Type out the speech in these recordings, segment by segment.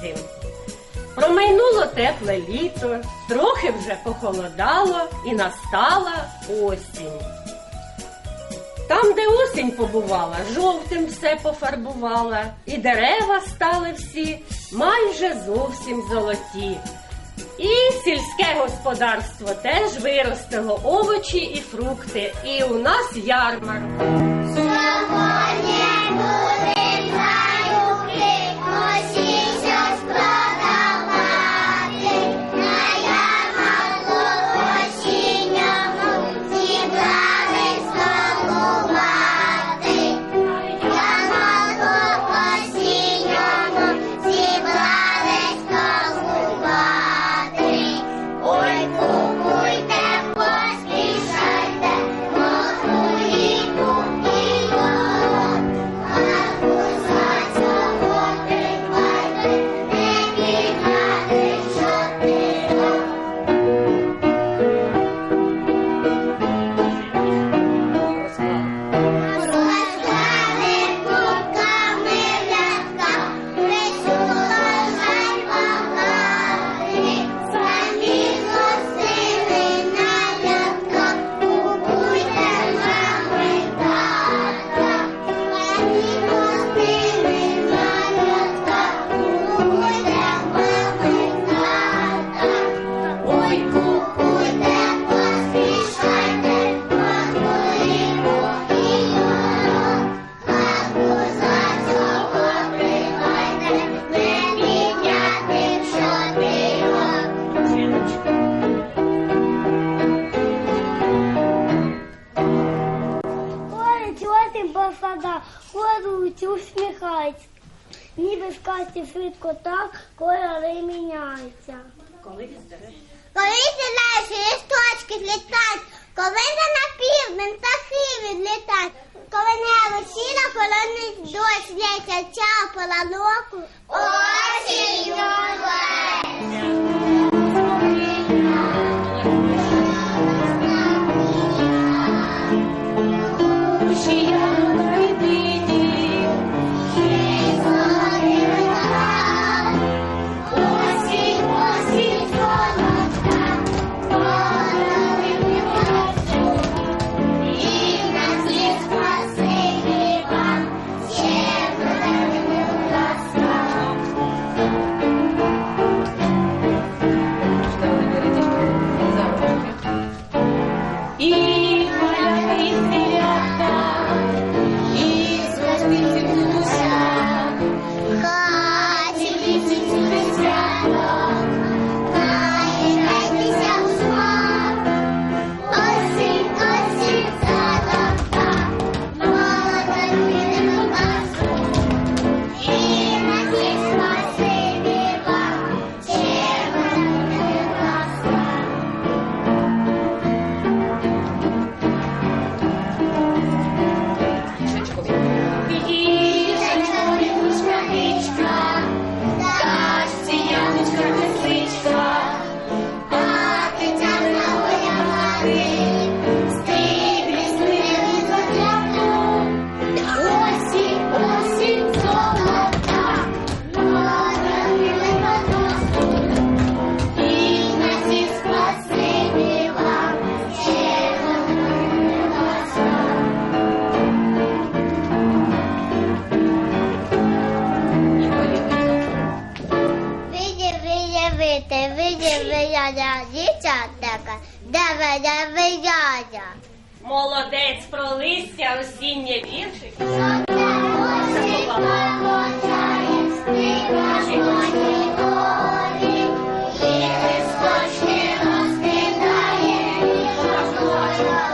зим. Промайнуло тепле літо, трохи вже похолодало і настала осінь. Там, де осінь побувала, жовтим все пофарбувала, і дерева стали всі майже зовсім золоті. І сільське господарство теж виростило овочі і фрукти. І у нас ярмарка. Сьогодні буде dois, gente, tchau, pula louco. Oi.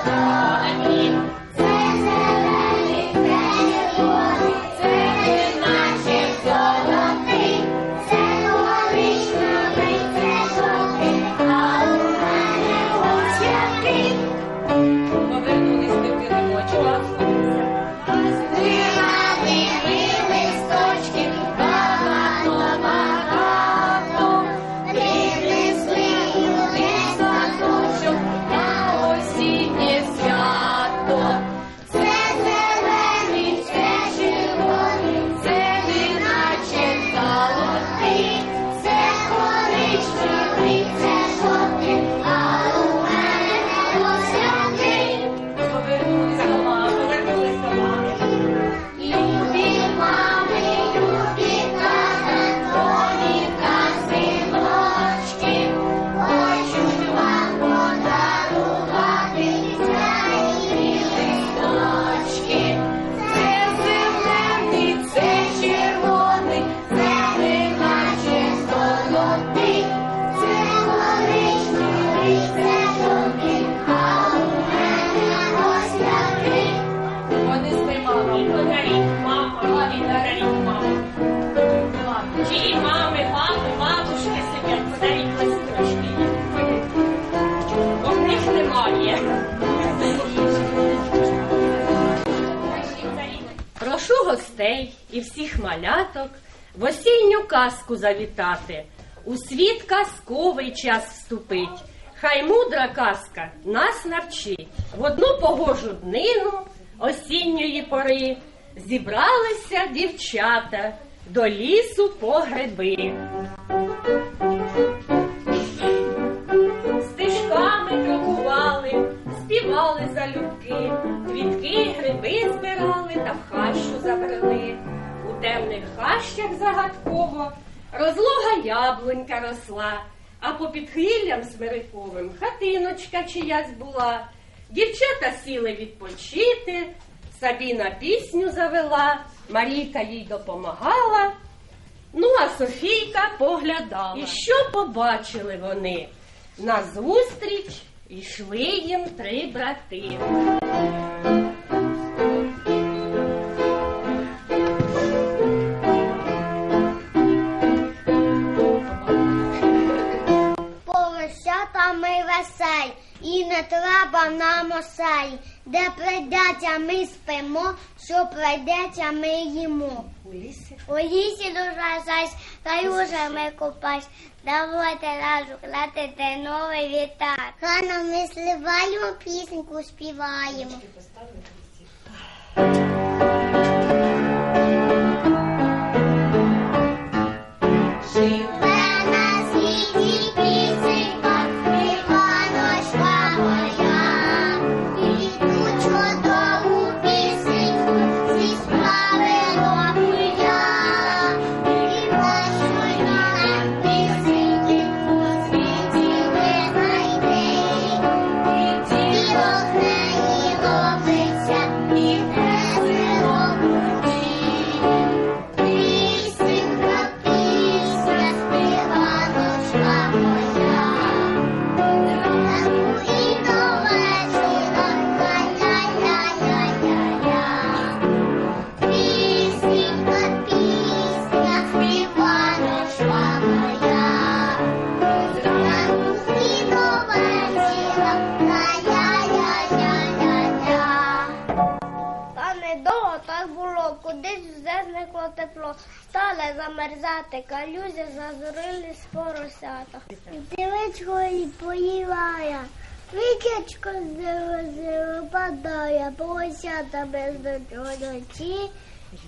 Thank. навіть немає. Прошу гостей і всіх маляток в осінню казку завітати. У світ казковий час вступить. Хай мудра казка нас навчить. В одну погожу днину осінньої пори зібралися дівчата до лісу по гриби. Стежками крокували, співали залюбки, квітки, гриби збирали та в хащу забрели. У темних хащах загадково розлога яблунька росла, а по підхиллям смириковим хатиночка чиясь була. Дівчата сіли відпочити, Сабіна пісню завела, Марійка їй допомагала. Ну, а Софійка поглядала. І що побачили вони? Назустріч йшли їм три брати. І не треба нам осель. Де прийдеться, ми спимо, що прийдеться, ми їмо. У лісі У лісі дуже зась, ми купась. Давайте разу клатити новий вітак. Рано ми сливаємо, пісеньку співаємо. Вікечко з падає, поросята без ночі.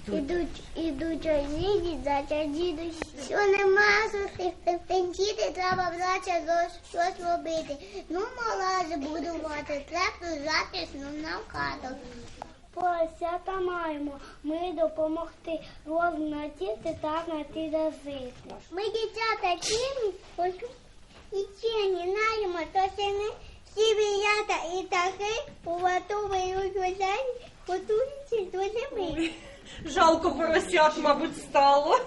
Ідуть, ідуть одні, дитяча дідусь. Що нема зустріх тендіти, треба за щось робити. Ну, мала же будувати, треба затишно на хату. Поросята маємо, ми допомогти рознатіти та натідазити. Ми дівчата тіні, і тіні наємо, то це не всі віята і птахи уготовують вважають, готуються до зими. жалко поросят, мабуть, стало.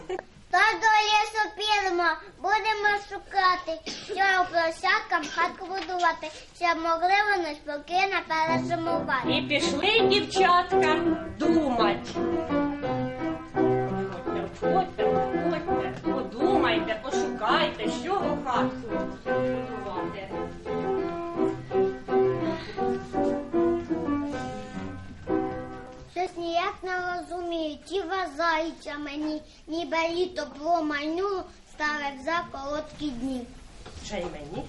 Та до лісу підемо, будемо шукати, що поросяткам хатку будувати, щоб могли вони спокійно перезимувати. І пішли дівчатка вважаються мені, ніби літо промайнуло, ставив за короткі дні. Ще й мені.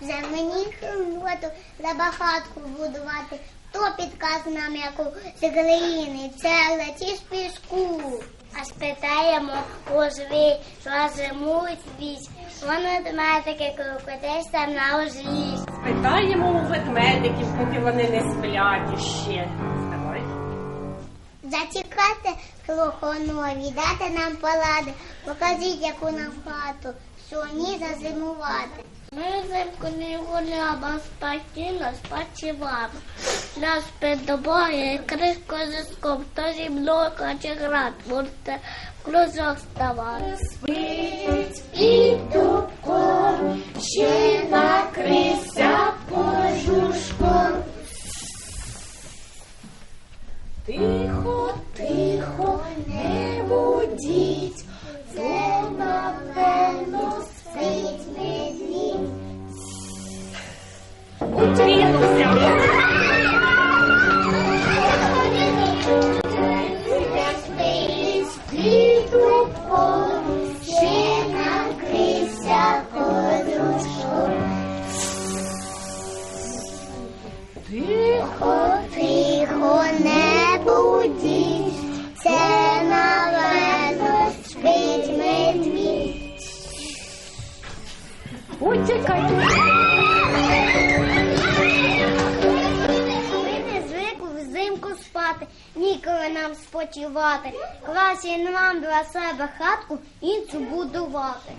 Вже мені роботу треба хатку будувати. Хто підкаже нам яку з глини, цегли чи з піску? А спитаємо у звій, що зимують вісь. Вони ведмедики крокодись там на узлісь. Питаємо у ведмедиків, поки вони не сплять іще. Зачекайте крохонові, дайте нам поради, покажіть, яку нам хату, що ні зазимувати. Ми взимку не гуляємо, спокійно спочиваємо. Нас підбоє кришко зиском, то зі мною хоче грати, в кружок ставати. Спить під дубком, ще накрися кожушком. Тихо, тихо, не будіть, це напевно спить медвідь. Ми не звикли взимку спати, ніколи нам спочивати. Краще нам для себе хатку іншу будувати.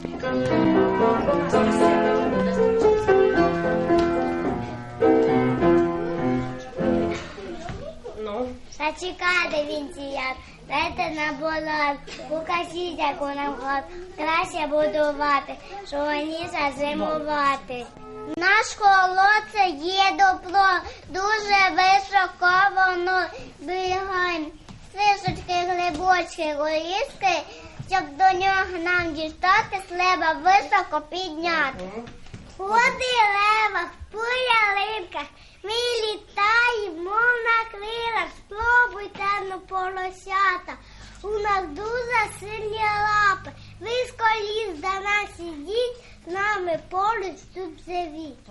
Ну, Зачекайте він сіяк, дайте на болот, покажіть, яку нам краще будувати, що раніше зимувати. Наш холод це є допло, дуже високо воно бігає. Сишечки, глибочки, горішки, щоб до нього нам дістати, треба високо підняти. Ходи левах, по ялинках, ми літаємо, на крилах, спробуйте ну поросята. У нас дуже сильні лапи. Ви сколіз до нас ідіть, з нами поруч тут живіть.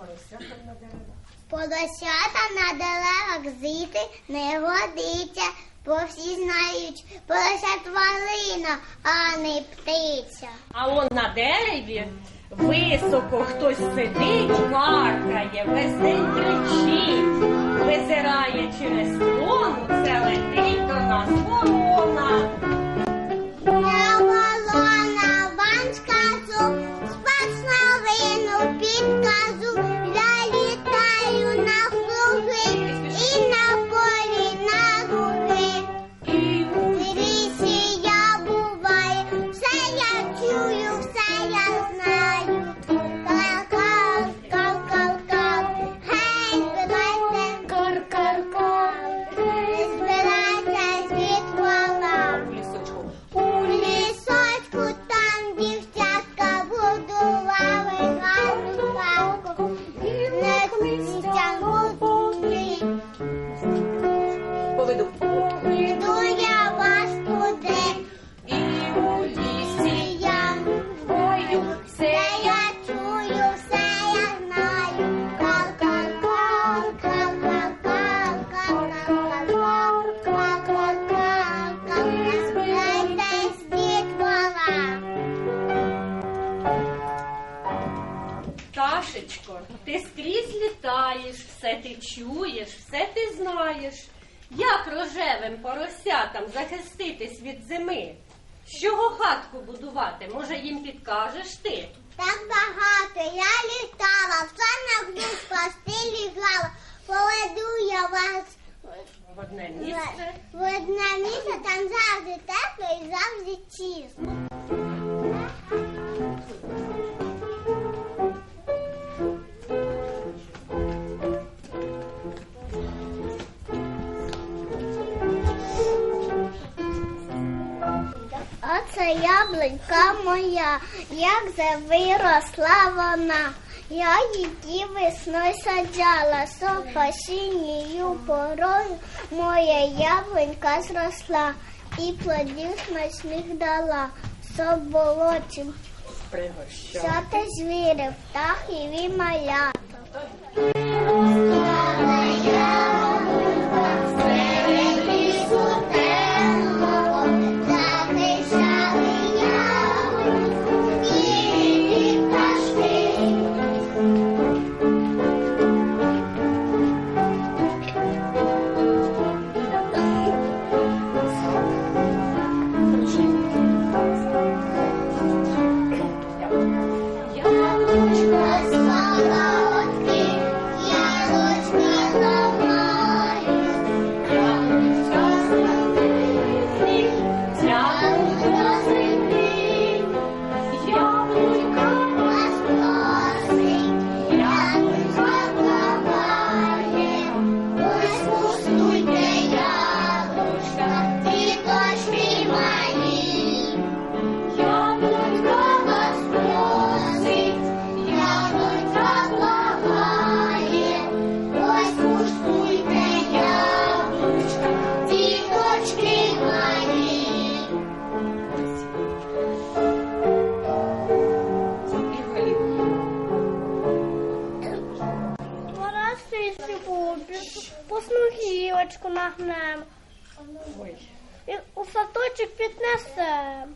Поросята на деревах зійти не годиться, бо всі знають, порося тварина, а не птиця. а он на дереві високо хтось сидить, каркає, весь день кричить, визирає через крону, це летить до нас. Ворона Пташечко, ти скрізь літаєш, все ти чуєш, все ти знаєш. Як рожевим поросятам захиститись від зими? З чого хатку будувати? Може, їм підкажеш ти? Так багато я літала, все на гну спасти лігала. Поведу я вас В одне місце. в одне місце, там завжди тепло і завжди чисто. Оце яблунька моя, як же виросла вона. Я її весною саджала, сопасіннію порою моя яблунька зросла і плодів смачних дала. Пригощав. Все те звіри, птахи і малята. Гілочку нагнем. Ой. І у садочок піднесем.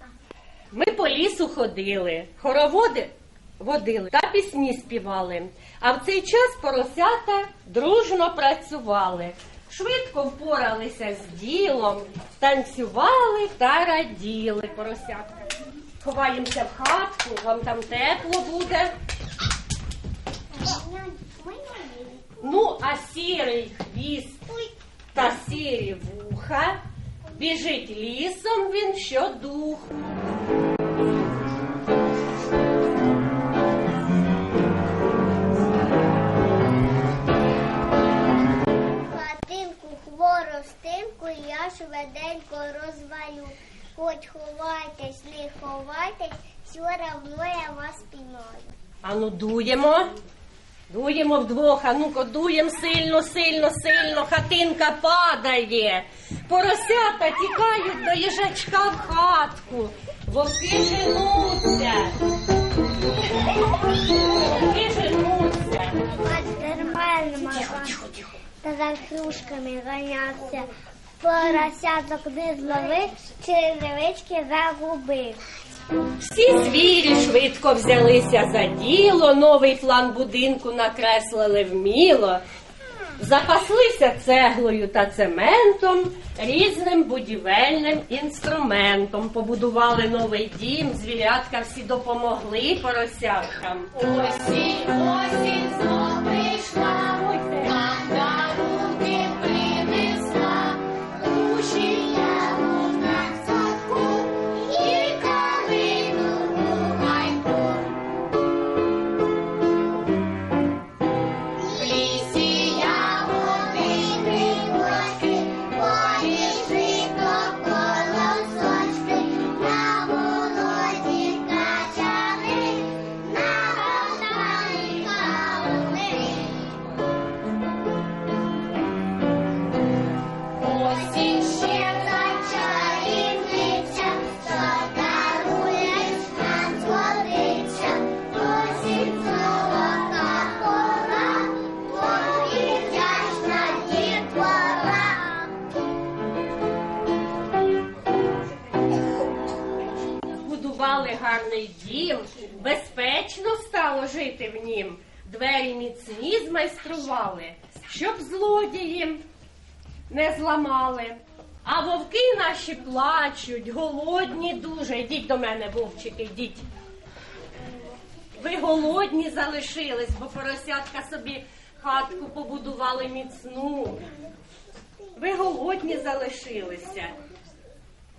Ми по лісу ходили, хороводи водили та пісні співали. А в цей час поросята дружно працювали. Швидко впоралися з ділом, танцювали та раділи поросятка. Ховаємося в хатку, вам там тепло буде. Ну, а сірий хвіст та сірі вуха біжить лісом він щодух. Хатинку хворостинку я швиденько розвалю. Хоч ховайтесь, не ховайтесь, все равно я вас піймаю. Ану, дуємо. Дуємо вдвох, а ну-ка дуємо сильно, сильно, сильно, хатинка падає. Поросята тікають до їжачка в хатку. Вовки женуться. Вовки женуться. Нормально, Тихо. Та за хрюшками ганяться. Поросяток не зловив, черевички загубив. Всі звірі швидко взялися за діло, новий план будинку накреслили вміло. Запаслися цеглою та цементом, різним будівельним інструментом. Побудували новий дім, звірятка всі допомогли поросяткам. Осінь, осінь знов прийшла, нім. Двері міцні змайстрували, щоб злодії не зламали. А вовки наші плачуть, голодні дуже. Йдіть до мене, вовчики, йдіть. Ви голодні залишились, бо поросятка собі хатку побудували міцну. Ви голодні залишилися.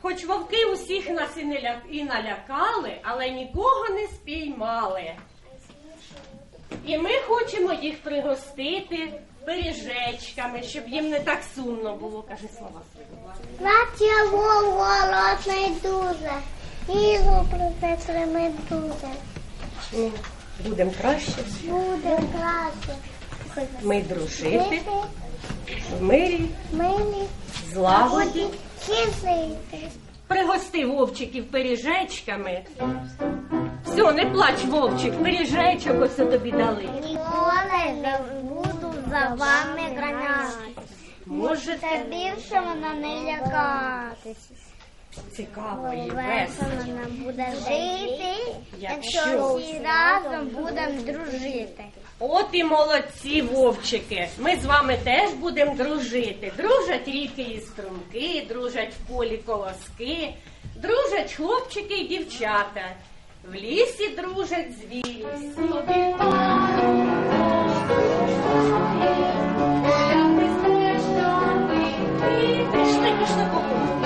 Хоч вовки усіх нас і, не ля... і налякали, але нікого не спіймали. І ми хочемо їх пригостити пиріжечками, щоб їм не так сумно було. Кажи слова. Плаття голодний дуже, Ігу принесли медузи. Будемо краще. Буде краще. Ми дружити в мирі, милі, злагоді. хизити. Пригости вовчиків пиріжечками. Все, не плач, вовчик, пиріжечок ось тобі дали. Ніколи не буду за вами ганятись. Можете більше вона не лякатись. цікаво і Весело нам буде жити, Якщо якщо всі разом будемо дружити. От і молодці, вовчики. Ми з вами теж будемо дружити. Дружать ріки і струмки, дружать в полі колоски, дружать хлопчики і дівчата в лісі дружать звірі. Пішли, пішли, покупки.